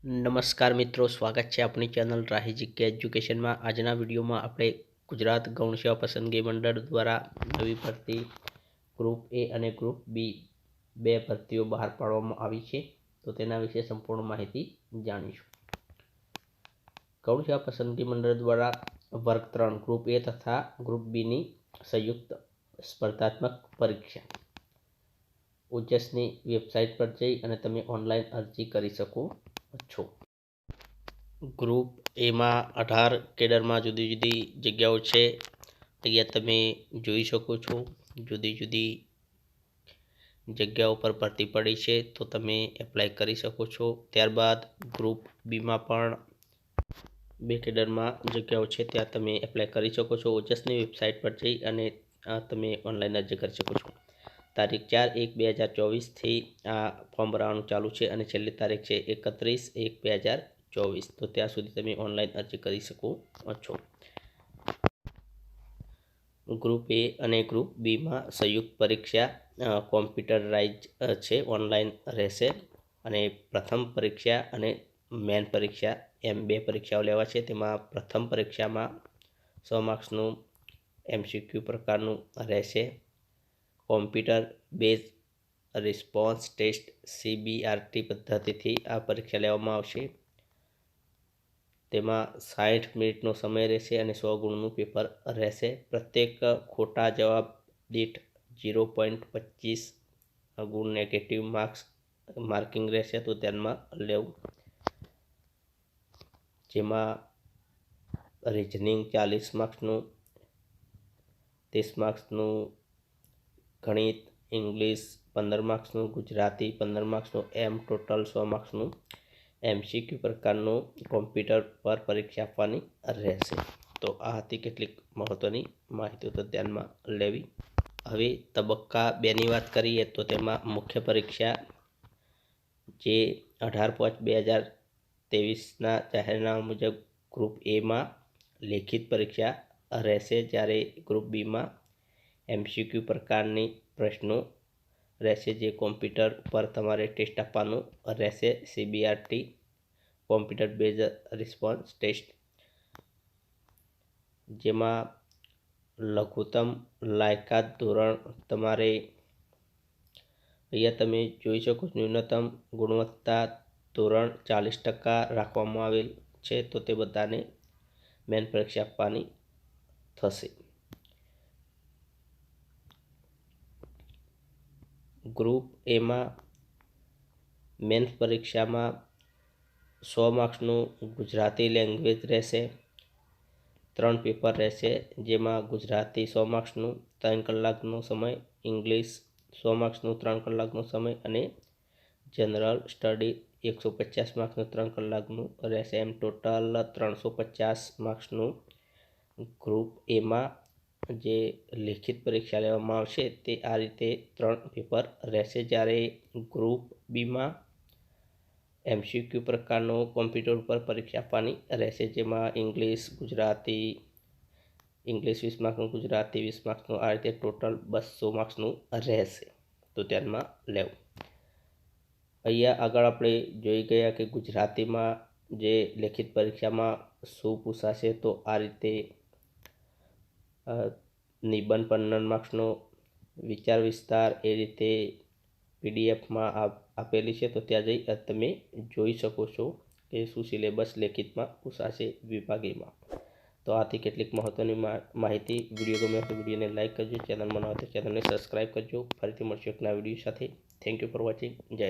નમસ્કાર મિત્રો, સ્વાગત છે આપણી ચેનલ રાહી જીકે એજ્યુકેશનમાં. આજના વિડીયોમાં આપણે ગુજરાત ગૌણ સેવા પસંદગી મંડળ દ્વારા નવી ભરતી ગ્રુપ એ અને ગ્રુપ બી બે ભરતીઓ બહાર પાડવામાં આવી છે. તો તેના વિશે સંપૂર્ણ માહિતી જાણીશું. ગૌણ સેવા પસંદગી મંડળ દ્વારા વર્ગ ત્રણ, ગ્રુપ એ તથા ગ્રુપ બીની સંયુક્ત સ્પર્ધાત્મક પરીક્ષા. ઓજસની વેબસાઇટ પર જઈ અને તમે ઓનલાઈન અરજી કરી શકો. છો ગ્રુપ એમાં અઢાર કેડરમાં જુદી જુદી જગ્યાઓ છે. અહીંયા તમે જોઈ શકો છો જુદી જુદી જગ્યાઓ પર ભરતી પડી છે તો તમે એપ્લાય કરી શકો છો. ત્યારબાદ ગ્રુપ બીમાં પણ બે કેડરમાં જગ્યાઓ છે ત્યાં તમે એપ્લાય કરી શકો છો. ઓજસની વેબસાઇટ પર જઈ અને તમે ઓનલાઈન અરજી કરી શકો છો. તારીખ ચાર એક બે હજાર ચોવીસથી આ ફોર્મ ભરવાનું ચાલુ છે અને છેલ્લી તારીખ છે એકત્રીસ એક બે હજાર ચોવીસ. તો ત્યાં સુધી તમે ઓનલાઈન અરજી કરી શકો છો. ગ્રુપ એ અને ગ્રુપ બીમાં સંયુક્ત પરીક્ષા કોમ્પ્યુટરાઇઝ છે, ઓનલાઈન રહેશે. અને પ્રથમ પરીક્ષા અને મેન પરીક્ષા એમ બે પરીક્ષાઓ લેવા છે. તેમાં પ્રથમ પરીક્ષામાં સો માર્ક્સનું એમસીક્યુ પ્રકારનું રહેશે. Computer base response test CBRT પદ્ધતિથી આ પરીક્ષા લેવામાં આવશે. તેમાં સાઠ મિનિટનો સમય રહેશે અને સો ગુણનું પેપર રહેશે. પ્રત્યેક ખોટા જવાબ દીઠ ઝીરો પોઈન્ટ પચીસ ગુણ નેગેટિવ માર્ક્સ માર્કિંગ રહેશે તો ધ્યાનમાં લેવું. જેમાં રિઝનિંગ ચાલીસ માર્ક્સનું ત્રીસ માર્ક્સનું ગણિત, ઇંગ્લિશ પંદર માર્ક્સનું, ગુજરાતી પંદર માર્ક્સનું, એમ ટોટલ સો માર્ક્સનું એમસીક્યુ પ્રકારનું કોમ્પ્યુટર પર પરીક્ષા આપવાની રહેશે. તો આ હતી કેટલીક મહત્ત્વની માહિતીઓ તો ધ્યાનમાં લેવી. હવે તબક્કા બેની વાત કરીએ તો તેમાં મુખ્ય પરીક્ષા જે અઢાર પાંચ બે હજાર ત્રેવીસના જાહેરનામા મુજબ ગ્રુપ એમાં લેખિત પરીક્ષા રહેશે. જ્યારે ગ્રુપ બીમાં એમસીક્યુ પ્રકારની પ્રશ્નો રહેશે જે કોમ્પ્યુટર પર તમારે ટેસ્ટ આપવાનું રહેશે. CBRT, computer base response test, જેમાં લઘુત્તમ લાયકાત ધોરણ તમારે, અહીંયા તમે જોઈ શકો ન્યૂનતમ ગુણવત્તા ધોરણ ચાલીસ ટકા રાખવામાં આવેલ છે, તો તે બધાને મેન પરીક્ષા આપવાની થશે. ગ્રુપ એમાં મેન્સ પરીક્ષામાં સો માર્ક્સનું ગુજરાતી લેંગ્વેજ રહેશે, ત્રણ પેપર રહેશે, જેમાં ગુજરાતી સો માર્ક્સનું ત્રણ કલાકનો સમય ઇંગ્લિશ સો માર્ક્સનું ત્રણ કલાકનો સમય અને જનરલ સ્ટડી એકસો પચાસ માર્ક્સનું ત્રણ કલાકનું રહેશે. એમ ટોટલ ત્રણસો પચાસ માર્ક્સનું ગ્રુપ એમાં જે લેખિત પરીક્ષા લેવામાં આવશે તે આ રીતે ત્રણ પેપર રહેશે જ્યારે ગ્રુપ બીમાં એમસીક્યુ પ્રકારનો કોમ્પ્યુટર ઉપર પરીક્ષા આપવાની રહેશે, જેમાં ઇંગ્લિશ, ગુજરાતી, ઇંગ્લિશ વીસ માર્ક્સનું ગુજરાતી વીસ માર્ક્સનું આ રીતે ટોટલ બસો માર્ક્સનું રહેશે. તો ધ્યાનમાં લેવું. અહીંયા આગળ આપણે જોઈ ગયા કે ગુજરાતીમાં જે લેખિત પરીક્ષામાં શું પૂછાશે, તો આ રીતે નિબંધ પંદર માર્ક્સનો વિચાર વિસ્તાર એ રીતે પીડીએફમાં આપેલી છે, તો ત્યાં જઈ તમે જોઈ શકો છો કે શું સિલેબસ લેખિતમાં પૂછાશે વિભાગીમાં તો આથી કેટલીક મહત્ત્વની માહિતી વીડિયો ગમે તો વિડીયોને લાઇક કરજો ચેનલ બનાવો તો ચેનલને સબસ્ક્રાઈબ કરજો. ફરીથી મળશે એક વીડિયો સાથે. Thank you for watching. જય